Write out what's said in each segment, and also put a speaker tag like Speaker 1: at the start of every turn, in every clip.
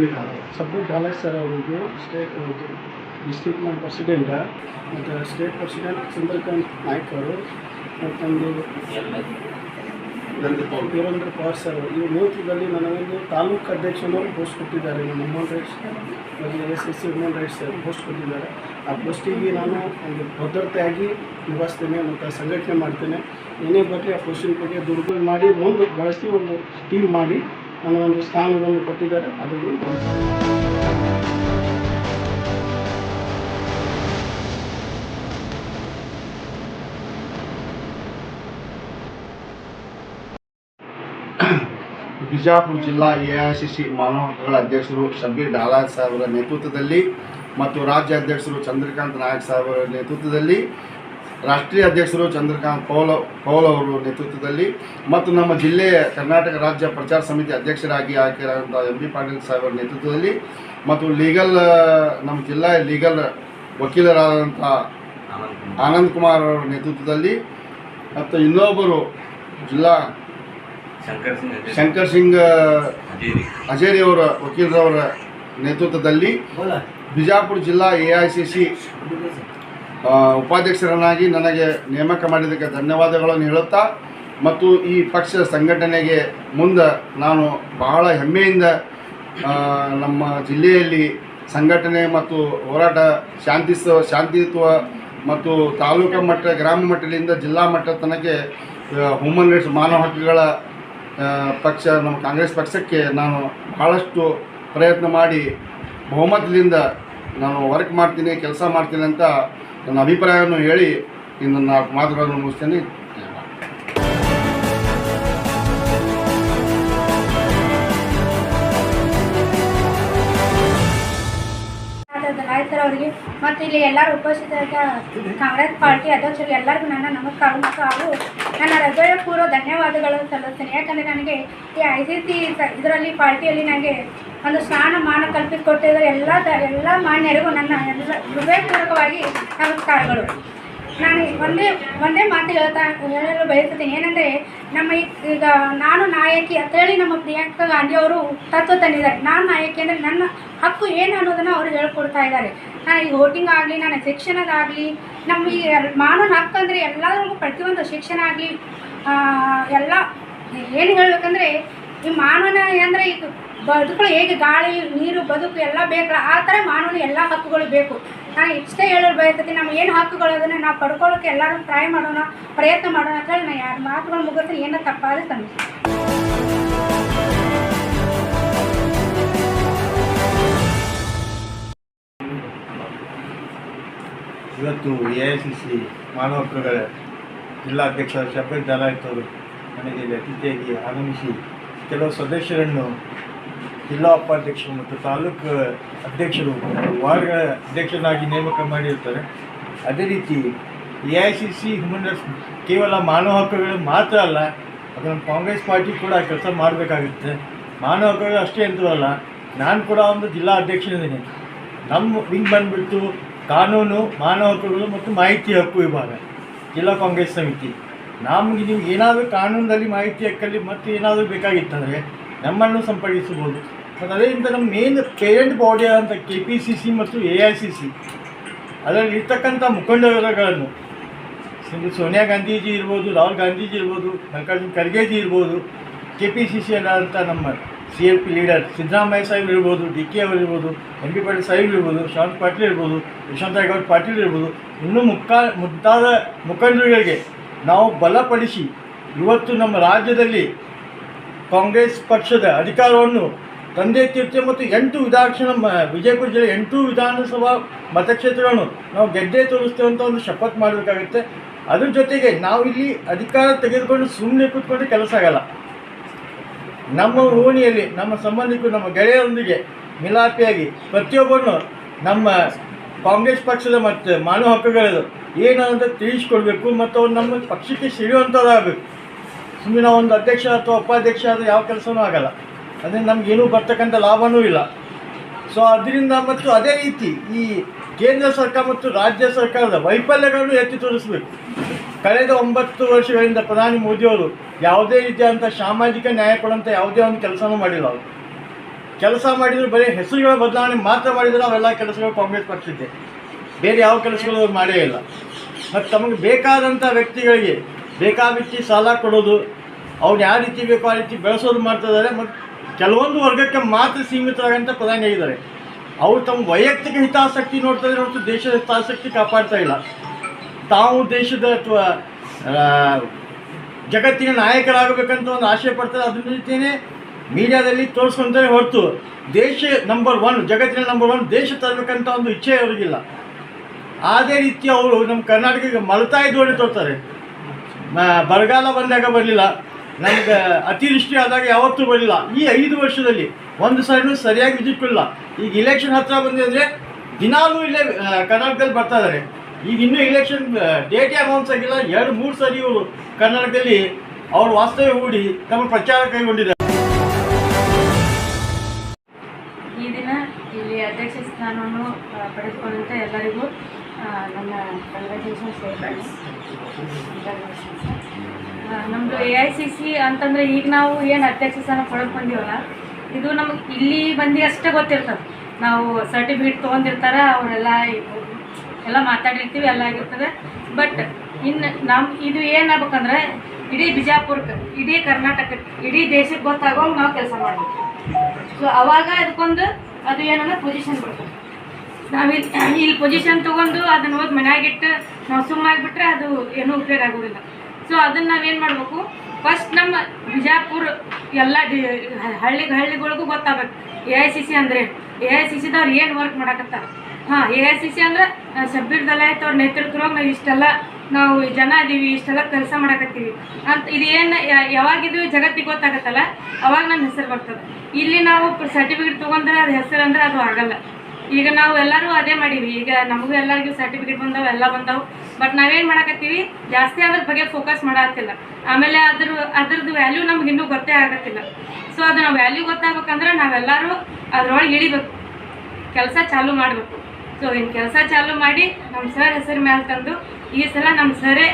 Speaker 1: Submit ಆಗೋದು
Speaker 2: submit ಆಗಲ್ಲ sir ಅವರಿಗೆ ಸ್ಟೇಟ್ ಡಿಸ್ಟ್ರಿಕ್ಟ್ ನಮ್ಮ ಪ್ರೆಸಿಡೆಂಟ ಮತ್ತು ಸ್ಟೇಟ್ ಪ್ರೆಸಿಡೆಂಟ್ ಚಂದ್ರಕಾಂತ್ ನಾಯ್ಕ ಅವರು ಮತ್ತೊಂದು ವೀರೇಂದ್ರ ಪವಾರ್ ಸರ್ ಈ ನೇತೃತ್ವದಲ್ಲಿ ನನಗೊಂದು ತಾಲೂಕು ಅಧ್ಯಕ್ಷನವರು ಪೋಸ್ಟ್ ಕೊಟ್ಟಿದ್ದಾರೆ. ನಮ್ಮ ಹ್ಯೂಮನ್ ರೈಟ್ಸ್ ಮತ್ತು S S C human rights post ಕೊಟ್ಟಿದ್ದಾರೆ. ಆ ಪೋಸ್ಟಿಗೆ ನಾನು ಒಂದು ಭದ್ರತೆಯಾಗಿ ನಿಭಾಯಿಸ್ತೇನೆ, ಮತ್ತು ಸಂಘಟನೆ ಮಾಡ್ತೇನೆ. ಏನೇ ಬಗ್ಗೆ ಆ ಪೋಸ್ಟಿನ ಬಗ್ಗೆ ದುರ್ಬಲ ಮಾಡಿ, ಒಂದು ಬಳಸಿ ಒಂದು ಟೀಮ್ ಮಾಡಿ. ನನಗೊಂದು ಸ್ಥಾನವನ್ನು ಕೊಟ್ಟಿದ್ದಾರೆ. ಅದು
Speaker 1: ಬಿಜಾಪುರ ಜಿಲ್ಲಾ ಎ ಐ ಸಿ ಸಿ ಮಾನವ ಅಧ್ಯಕ್ಷರು ಶಬೀರ್ ಡಾಲಾಜ್ ಸಾಹೇಬರ ನೇತೃತ್ವದಲ್ಲಿ ಮತ್ತು ರಾಜ್ಯ ಅಧ್ಯಕ್ಷರು ಚಂದ್ರಕಾಂತ್ ನಾಯಕ್ ಸಾಹೇಬರ ನೇತೃತ್ವದಲ್ಲಿ ರಾಷ್ಟ್ರೀಯ ಅಧ್ಯಕ್ಷರು ಚಂದ್ರಕಾಂತ್ ಪೌಲ್ ಪೌಲ್ ಅವರು ನೇತೃತ್ವದಲ್ಲಿ ಮತ್ತು ನಮ್ಮ ಜಿಲ್ಲೆಯ ಕರ್ನಾಟಕ ರಾಜ್ಯ ಪ್ರಚಾರ ಸಮಿತಿ ಅಧ್ಯಕ್ಷರಾಗಿ ಆಯ್ಕೆಯಾದಂಥ ಎಂ ಬಿ ಪಾಟೀಲ್ ಸಾಹೇಬರ ನೇತೃತ್ವದಲ್ಲಿ ಮತ್ತು ಲೀಗಲ್ ನಮ್ಮ ಜಿಲ್ಲಾ ಲೀಗಲ್ ವಕೀಲರಾದಂಥ ಆನಂದ್ ಕುಮಾರ್ ಅವರ ನೇತೃತ್ವದಲ್ಲಿ ಮತ್ತು ಇನ್ನೊಬ್ಬರು ಜಿಲ್ಲಾ
Speaker 3: ಶಂಕರ್ ಸಿಂಗ್
Speaker 1: ಶಂಕರ್
Speaker 3: ಅಜೇರಿ.
Speaker 1: ಅವರ ವಕೀಲರವರ ನೇತೃತ್ವದಲ್ಲಿ ಬಿಜಾಪುರ ಜಿಲ್ಲಾ ಎ ಐ ಸಿ ಸಿ ಉಪಾಧ್ಯಕ್ಷರನ್ನಾಗಿ ನನಗೆ ನೇಮಕ ಮಾಡಿದ್ದಕ್ಕೆ ಧನ್ಯವಾದಗಳನ್ನು ಹೇಳುತ್ತಾ? ಮತ್ತು ಈ ಪಕ್ಷ ಸಂಘಟನೆಗೆ ಮುಂದೆ ನಾನು ಬಹಳ ಹೆಮ್ಮೆಯಿಂದ ನಮ್ಮ ಜಿಲ್ಲೆಯಲ್ಲಿ ಸಂಘಟನೆ ಮತ್ತು ಹೋರಾಟ ಶಾಂತಿ ಶಾಂತಿಯುತ್ವ ಮತ್ತು ತಾಲೂಕು ಮಟ್ಟ, ಗ್ರಾಮ ಮಟ್ಟದಿಂದ ಜಿಲ್ಲಾ ಮಟ್ಟ ತನಕ ಹ್ಯೂಮನ್ ರೈಟ್ಸ್ ಮಾನವ ಹಕ್ಕುಗಳ ಪಕ್ಷ, ನಮ್ಮ ಕಾಂಗ್ರೆಸ್ ಪಕ್ಷಕ್ಕೆ ನಾನು ಬಹಳಷ್ಟು ಪ್ರಯತ್ನ ಮಾಡಿ, ಬಹುಮತದಿಂದ ನಾನು ವರ್ಕ್ ಮಾಡ್ತೀನಿ, ಕೆಲಸ ಮಾಡ್ತೀನಿ ಅಂತ ನನ್ನ ಅಭಿಪ್ರಾಯವನ್ನು ಹೇಳಿ ಇನ್ನು ನಾಲ್ಕು ಮಾತುಗಳನ್ನು ಮುಗಿಸ್ತೇನೆ.
Speaker 4: ಅವರಿಗೆ, ಮತ್ತು ಇಲ್ಲಿ ಎಲ್ಲರೂ ಉಪಸ್ಥಿತ ಕಾಂಗ್ರೆಸ್ ಪಾರ್ಟಿ ಅಧ್ಯಕ್ಷರಿಗೆ ಎಲ್ಲರಿಗೂ ನನ್ನ ನಮಸ್ಕಾರ ಮತ್ತು ಹಾಗೂ ನನ್ನ ಹೃದಯಪೂರ್ವ ಧನ್ಯವಾದಗಳು ಸಲ್ಲಿಸ್ತೇನೆ. ಯಾಕಂದರೆ ನನಗೆ ಈ ಐ ಸಿ ಸಿ ಇದರಲ್ಲಿ ಪಾರ್ಟಿಯಲ್ಲಿ ನನಗೆ ಒಂದು ಸ್ಥಾನಮಾನ ಕಲ್ಪಿಸಿಕೊಟ್ಟಿದ್ದಾರೆ ಎಲ್ಲ ಎಲ್ಲ ಮಾನ್ಯರಿಗೂ ನನ್ನ ಎಲ್ಲ ಹೃದಯಪೂರ್ವಕವಾಗಿ ನಮಸ್ಕಾರಗಳು. ನಾನು ಒಂದೇ ಒಂದೇ ಮಾತು ಹೇಳ್ತಾ, ಹೇಳಲು ಬಯಸುತ್ತೇನೆ. ಏನಂದರೆ, ನಮ್ಮ ಈಗ ನಾನು ನಾಯಕಿ ಅಂತೇಳಿ ನಮ್ಮ ಪ್ರಿಯಾಂಕಾ ಗಾಂಧಿ ಅವರು ತತ್ವ ತಂದಿದ್ದಾರೆ. ನಾನು ನಾಯಕಿ ಅಂದರೆ ನನ್ನ ಹಕ್ಕು ಏನು ಅನ್ನೋದನ್ನು ಅವರು ಹೇಳ್ಕೊಡ್ತಾ ಇದ್ದಾರೆ. ನಾನು ಈ ವೋಟಿಂಗ್ ಆಗಲಿ ನನ್ನ ಶಿಕ್ಷಣದಾಗಲಿ, ನಮ್ಮ ಈ ಮಾನವನ ಮಾನವ ಹಕ್ಕು ಅಂದರೆ ಎಲ್ಲರಿಗೂ ಪ್ರತಿಯೊಂದು ಶಿಕ್ಷಣ ಆಗಲಿ ಎಲ್ಲ, ಏನು ಹೇಳಬೇಕಂದ್ರೆ, ಈ ಮಾನವನ ಅಂದರೆ ಈಗ ಬದುಕಲು ಹೇಗೆ ಗಾಳಿ, ನೀರು, ಬದುಕು ಎಲ್ಲ ಬೇಕಲ್ಲ, ಆ ಥರ ಮಾನವನ ಎಲ್ಲ ಹಕ್ಕುಗಳು ಬೇಕು. ನಾನು ಇಷ್ಟೇ ಹೇಳಲು ಬಯಸ್ತೀನಿ ನಮ್ಮ ಏನು ಹಕ್ಕುಗಳು ಅದನ್ನು ನಾವು ಪಡ್ಕೊಳ್ಳೋಕೆ ಎಲ್ಲರೂ ಟ್ರೈ ಮಾಡೋಣ, ಪ್ರಯತ್ನ ಮಾಡೋಣ ಅಂತ ನಾನು ಯಾರು ಮಾತುಗಳು ಮುಗಿಸ್ತೀನಿ, ಏನೋ ತಪ್ಪಾದ್ರೆ ತಂದೆ
Speaker 5: ಇವತ್ತು ಎ ಐ ಸಿ ಸಿ ಮಾನವ ಹಕ್ಕುಗಳ ಜಿಲ್ಲಾಧ್ಯಕ್ಷ ಶಬೀರ್ ದಲಾಯ್ತ್ ಅವರು ನನಗೆ ಇಲ್ಲಿ ಅತಿಥಿಯಾಗಿ ಆಗಮಿಸಿ, ಕೆಲವು ಸದಸ್ಯರನ್ನು ಜಿಲ್ಲಾ ಉಪಾಧ್ಯಕ್ಷರು ಮತ್ತು ತಾಲೂಕು ಅಧ್ಯಕ್ಷರು, ವಾರ್ಡ್ಗಳ ಅಧ್ಯಕ್ಷರಾಗಿ ನೇಮಕ ಮಾಡಿರ್ತಾರೆ. ಅದೇ ರೀತಿ A I C C human rights ಕೇವಲ ಮಾನವ ಹಕ್ಕುಗಳು ಮಾತ್ರ ಅಲ್ಲ, ಅದನ್ನು ಕಾಂಗ್ರೆಸ್ ಪಾರ್ಟಿ ಕೂಡ ಕೆಲಸ ಮಾಡಬೇಕಾಗುತ್ತೆ. ಮಾನವ ಹಕ್ಕುಗಳು ಅಷ್ಟೇ ಅಂತವಲ್ಲ ನಾನು ಕೂಡ ಒಂದು ಜಿಲ್ಲಾ ಅಧ್ಯಕ್ಷನಿದ್ದೀನಿ. ನಮ್ಮ ವಿಂಗ್ ಬಂದುಬಿಟ್ಟು ಕಾನೂನು, ಮಾನವ ಹಕ್ಕುಗಳು ಮತ್ತು ಮಾಹಿತಿ ಹಕ್ಕು ವಿಭಾಗ, ಜಿಲ್ಲಾ ಕಾಂಗ್ರೆಸ್ ಸಮಿತಿ. ನಮಗೆ ನೀವು ಏನಾದರೂ ಕಾನೂನಲ್ಲಿ ಮಾಹಿತಿ ಹಕ್ಕಲ್ಲಿ ಮತ್ತು ಏನಾದರೂ ಬೇಕಾಗಿತ್ತಂದರೆ ನಮ್ಮನ್ನು ಸಂಪರ್ಕಿಸಬಹುದು. ಅದರಿಂದ ನಮ್ಮ ಮೇನ್ ಪೇರೆಂಟ್ ಬಾಡಿ ಆದಂಥ ಕೆ ಪಿ ಸಿ ಸಿ ಮತ್ತು ಎ ಐ ಸಿ ಸಿ ಅದರಲ್ಲಿ ಇರ್ತಕ್ಕಂಥ ಮುಖಂಡರುಗಳನ್ನು ಸೋನಿಯಾ ಗಾಂಧೀಜಿ ಇರ್ಬೋದು, ರಾಹುಲ್ ಗಾಂಧೀಜಿ ಇರ್ಬೋದು, ಮಲ್ಲಿಕಾರ್ಜುನ್ ಖರ್ಗೆಜಿ ಇರ್ಬೋದು ಕೆ ಪಿ ಸಿ ಸಿ ಅಲ್ಲಾದಂಥ ನಮ್ಮ C L P leader Siddaramaiah Saheb ಇರ್ಬೋದು, ಡಿ ಕೆ ಅವರು ಇರ್ಬೋದು ಎಂ ಪಿ ಪಾಟೀಲ್ ಸಾಹೇಬ್ ಇರ್ಬೋದು, ಶಾಂತ್ ಪಾಟೀಲ್ ಇರ್ಬೋದು ಯಶವಂತರಾಯಗೌಡ ಪಾಟೀಲ್ ಇರ್ಬೋದು, ಇನ್ನೂ ಮುಖ ಮುದ್ದಾದ ಮುಖಂಡರುಗಳಿಗೆ ನಾವು ಬಲಪಡಿಸಿ ಇವತ್ತು ನಮ್ಮ ರಾಜ್ಯದಲ್ಲಿ ಕಾಂಗ್ರೆಸ್ ಪಕ್ಷದ ಅಧಿಕಾರವನ್ನು ತಂದೆ ತೀರ್ಥ ಮತ್ತು ಎಂಟು ವಿಧಾಕ್ಷಣ ವಿಜಯಪುರ ಜಿಲ್ಲೆ ಎಂಟು ವಿಧಾನಸಭಾ ಮತಕ್ಷೇತ್ರಗಳನ್ನು ನಾವು ಗೆದ್ದೇ ಅಂತ ಒಂದು ಶಪಥ ಮಾಡಬೇಕಾಗುತ್ತೆ. ಅದ್ರ ಜೊತೆಗೆ ನಾವು ಇಲ್ಲಿ ಅಧಿಕಾರ ತೆಗೆದುಕೊಂಡು ಸುಮ್ಮನೆ ಕೂತ್ಕೊಂಡು ಕೆಲಸ ಆಗಲ್ಲ. ನಮ್ಮ ಓಣಿಯಲ್ಲಿ, ನಮ್ಮ ಸಂಬಂಧಿಕರು, ನಮ್ಮ ಗೆಳೆಯರೊಂದಿಗೆ ಮಿಲಾಪಿಯಾಗಿ ಪ್ರತಿಯೊಬ್ಬರನ್ನು ನಮ್ಮ ಕಾಂಗ್ರೆಸ್ ಪಕ್ಷದ ಮತ್ತು ಮಾನವ ಹಕ್ಕುಗಳದು ಏನು ಅಂತ ತಿಳಿಸ್ಕೊಡ್ಬೇಕು ಮತ್ತು ಅವ್ರು ನಮ್ಮ ಪಕ್ಷಕ್ಕೆ ಸಿಡಿಯುವಂಥದ್ದಾಗಬೇಕು ಸುಮ್ಮನೆ ಒಂದು ಅಧ್ಯಕ್ಷ ಅಥವಾ ಉಪಾಧ್ಯಕ್ಷ ಆದರೆ ಯಾವ ಕೆಲಸವೂ ಆಗಲ್ಲ. ಅದರಿಂದ ನಮಗೇನೂ ಬರ್ತಕ್ಕಂಥ ಲಾಭವೂ ಇಲ್ಲ. ಸೊ ಅದರಿಂದ ಮತ್ತು ಅದೇ ರೀತಿ ಈ ಕೇಂದ್ರ ಸರ್ಕಾರ ಮತ್ತು ರಾಜ್ಯ ಸರ್ಕಾರದ ವೈಫಲ್ಯಗಳನ್ನು ಎತ್ತಿ ತೋರಿಸಬೇಕು. ಕಳೆದ ಒಂಬತ್ತು ವರ್ಷಗಳಿಂದ ಪ್ರಧಾನಿ ಮೋದಿಯವರು ಯಾವುದೇ ರೀತಿಯಾದಂಥ ಸಾಮಾಜಿಕ ನ್ಯಾಯ ಕೊಡುವಂಥ ಯಾವುದೇ ಒಂದು ಕೆಲಸನೂ ಮಾಡಿಲ್ಲ ಅವರು. ಕೆಲಸ ಮಾಡಿದ್ರು ಬರೀ ಹೆಸರುಗಳ ಬದಲಾವಣೆ ಮಾತ್ರ ಮಾಡಿದರೆ ಅವೆಲ್ಲ ಕೆಲಸಗಳು ಕಾಂಗ್ರೆಸ್ ಪಕ್ಷಕ್ಕೆ. ಬೇರೆ ಯಾವ ಕೆಲಸಗಳು ಅವ್ರು ಮಾಡೇ ಇಲ್ಲ. ಮತ್ತು ತಮಗೆ ಬೇಕಾದಂಥ ವ್ಯಕ್ತಿಗಳಿಗೆ ಬೇಕಾಬಿಟ್ಟಿ ಸಾಲ ಕೊಡೋದು, ಅವ್ರು ಯಾವ ರೀತಿ ಬೇಕೋ ಆ ರೀತಿ ಬೆಳೆಸೋದು ಮಾಡ್ತಿದ್ದಾರೆ ಮತ್ತು ಕೆಲವೊಂದು ವರ್ಗಕ್ಕೆ ಮಾತ್ರ ಸೀಮಿತರಾಗಂತ ಪ್ರಧಾನಿ ಆಗಿದ್ದಾರೆ ಅವರು ತಮ್ಮ ವೈಯಕ್ತಿಕ ಹಿತಾಸಕ್ತಿ ನೋಡ್ತಾ ಇದ್ದಾರೆ ಹೊರತು ದೇಶದ ಹಿತಾಸಕ್ತಿ ಕಾಪಾಡ್ತಾ ಇಲ್ಲ. ತಾವು ದೇಶದ ಅಥವಾ ಜಗತ್ತಿನ ನಾಯಕರಾಗಬೇಕಂತ ಒಂದು ಆಶಯ ಪಡ್ತಾರೆ ಅದ್ರ ರೀತಿಯೇ ಮೀಡಿಯಾದಲ್ಲಿ ತೋರಿಸ್ಕೊಂತಾರೆ ಹೊರತು ದೇಶ ನಂಬರ್ ಒನ್ ಜಗತ್ತಿನ ನಂಬರ್ ಒನ್ ದೇಶ ತರಬೇಕಂತ ಒಂದು ಇಚ್ಛೆ ಅವರಿಗಿಲ್ಲ. ಅದೇ ರೀತಿ ಅವರು ನಮ್ಮ ಕರ್ನಾಟಕಕ್ಕೆ ಮಲತಾಯಿ ದೋಣಿ ತೋರ್ತಾರೆ. ಬರಗಾಲ ಬಂದಾಗ ಬರಲಿಲ್ಲ. ನಮ್ಗೆ ಅತಿವೃಷ್ಟಿ ಆದಾಗ ಯಾವತ್ತೂ ಬರಲಿಲ್ಲ. ಈ ಐದು ವರ್ಷದಲ್ಲಿ ಒಂದು ಸಾರಿನೂ ಸರಿಯಾಗಿ ವಿಸಿಟ್ ಇಲ್ಲ ಈಗ ಇಲೆಕ್ಷನ್ ಹತ್ರ ಬಂದಿದೆ ಅಂದರೆ ದಿನಾಲೂ ಇಲ್ಲೇ ಕರ್ನಾಟಕದಲ್ಲಿ ಬರ್ತಾ ಇದ್ದಾರೆ. ಈಗ ಇನ್ನೂ ಇಲೆಕ್ಷನ್ ಡೇಟೇ ಅನೌನ್ಸ್ ಆಗಿಲ್ಲ. ಎರಡು, ಮೂರು ಸಾರಿ ಇವರು ಕರ್ನಾಟಕದಲ್ಲಿ ಅವ್ರ ವಾಸ್ತವ್ಯ ಹೂಡಿ ತಮ್ಮ ಪ್ರಚಾರ ಕೈಗೊಂಡಿದ್ದಾರೆ.
Speaker 6: ಇಲ್ಲಿ ಅಧ್ಯಕ್ಷ ಸ್ಥಾನವನ್ನು ಪಡೆದುಕೊಂಡಂತೆ ಎಲ್ಲರಿಗೂ ನನ್ನ ನಮ್ಮದು ಎ ಐ ಸಿ ಸಿ ಅಂತಂದ್ರೆ ಈಗ ನಾವು ಏನು ಅಧ್ಯಕ್ಷ ಸ್ಥಾನ ಪಡೆದು ಬಂದೀವಲ್ಲ, ಇದು ನಮಗೆ ಇಲ್ಲಿ ಬಂದು ಅಷ್ಟೇ ಗೊತ್ತಿರ್ತದೆ. ನಾವು ಸರ್ಟಿಫಿಕೇಟ್ ತೊಗೊಂಡಿರ್ತಾರೆ, ಅವರೆಲ್ಲ ಎಲ್ಲ ಮಾತಾಡಿರ್ತೀವಿ, ಎಲ್ಲ ಆಗಿರ್ತದೆ. ಬಟ್ ಇನ್ನು ನಮ್ಮ ಇದು ಏನಾಗ್ಬೇಕಂದ್ರೆ, ಇಡೀ ಬಿಜಾಪುರಕ್ಕೆ ಇಡೀ ಕರ್ನಾಟಕಕ್ಕೆ ಇಡೀ ದೇಶಕ್ಕೆ ಗೊತ್ತಾಗೋ ನಾವು ಕೆಲಸ ಮಾಡಬೇಕು ಸೊ ಅವಾಗ ಅದಕ್ಕೊಂದು ಅದು ಏನಂದ್ರೆ ಪೊಸಿಷನ್ ಕೊಡ್ತದೆ ನಾವಿಲ್ಲಿ ಇಲ್ಲಿ ಪೊಸಿಷನ್ ತೊಗೊಂಡು ಅದನ್ನ ಹೋಗಿ ಮನೆಯಾಗಿಟ್ಟು ನಾವು ಸುಮ್ಮನಾಗ್ಬಿಟ್ರೆ ಅದು ಏನೂ ಉಪಯೋಗ ಆಗೋದಿಲ್ಲ. ಸೊ ಅದನ್ನು ನಾವೇನು ಮಾಡಬೇಕು? ಫಸ್ಟ್ ನಮ್ಮ ಬಿಜಾಪುರ ಎಲ್ಲ ಹಳ್ಳಿ ಹಳ್ಳಿಗೆ ಹಳ್ಳಿಗಳಿಗೂ ಗೊತ್ತಾಗಬೇಕು. ಎ ಐ ಸಿ ಸಿ ಅಂದರೆ ಎ ಐ ಸಿ ಸಿದವ್ರು ಏನು ವರ್ಕ್ ಮಾಡಕತ್ತಾರ? ಹಾಂ, ಎ ಐ ಸಿ ಸಿ ಅಂದ್ರೆ ಶಬ್ಬೀರ್ ದಲಾಯತ್ ಅವ್ರ ನೇತೃತ್ವ ನಾವು ಇಷ್ಟೆಲ್ಲ, ನಾವು ಜನ ಇದೀವಿ, ಇಷ್ಟೆಲ್ಲ ಕೆಲಸ ಮಾಡಕತ್ತೀವಿ. ಅಂತ, ಇದು ಏನು ಯಾವಾಗಿದು ಜಗತ್ತಿಗೆ ಗೊತ್ತಾಗತ್ತಲ್ಲ, ಅವಾಗ ನಮ್ಮ ಹೆಸರು ಬರ್ತದೆ. ಇಲ್ಲಿ ನಾವು ಸರ್ಟಿಫಿಕೇಟ್ ತೊಗೊಂಡ್ರೆ ಅದು ಹೆಸರು ಅಂದ್ರೆ ಅದು ಆಗಲ್ಲ. ಈಗ ನಾವು ಎಲ್ಲರೂ ಅದೇ ಮಾಡೀವಿ. ಈಗ ನಮಗೂ ಎಲ್ಲರಿಗೂ ಸರ್ಟಿಫಿಕೇಟ್ ಬಂದವು, ಎಲ್ಲ ಬಂದವು. ಬಟ್ ನಾವೇನು ಮಾಡಕತ್ತೀವಿ? ಜಾಸ್ತಿ ಅದ್ರ ಬಗ್ಗೆ ಫೋಕಸ್ ಮಾಡತ್ತಿಲ್ಲ. ಆಮೇಲೆ ಅದ್ರ ಅದ್ರದ್ದು ವ್ಯಾಲ್ಯೂ ನಮ್ಗೆ ಇನ್ನೂ ಗೊತ್ತೇ ಆಗತ್ತಿಲ್ಲ. ಸೊ ಅದನ್ನ ವ್ಯಾಲ್ಯೂ ಗೊತ್ತಾಗಬೇಕಂದ್ರೆ ನಾವೆಲ್ಲರೂ ಅದ್ರೊಳಗೆ ಇಳಿಬೇಕು. ಕೆಲಸ ಚಾಲೂ ಮಾಡಬೇಕು. ಸೊ ಇನ್ನು ಕೆಲಸ ಚಾಲೂ ಮಾಡಿ ನಮ್ಮ ಸರ್ ಹೆಸರು ಮೇಲೆ ತಂದು ಈ ಸಲ ನಮ್ಮ ಸರೇ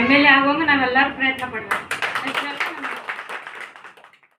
Speaker 6: ಎಂ ಎಲ್ ಎ ಆಗೋಂಗೆ ನಾವೆಲ್ಲರೂ ಪ್ರಯತ್ನ ಪಡಬೇಕು.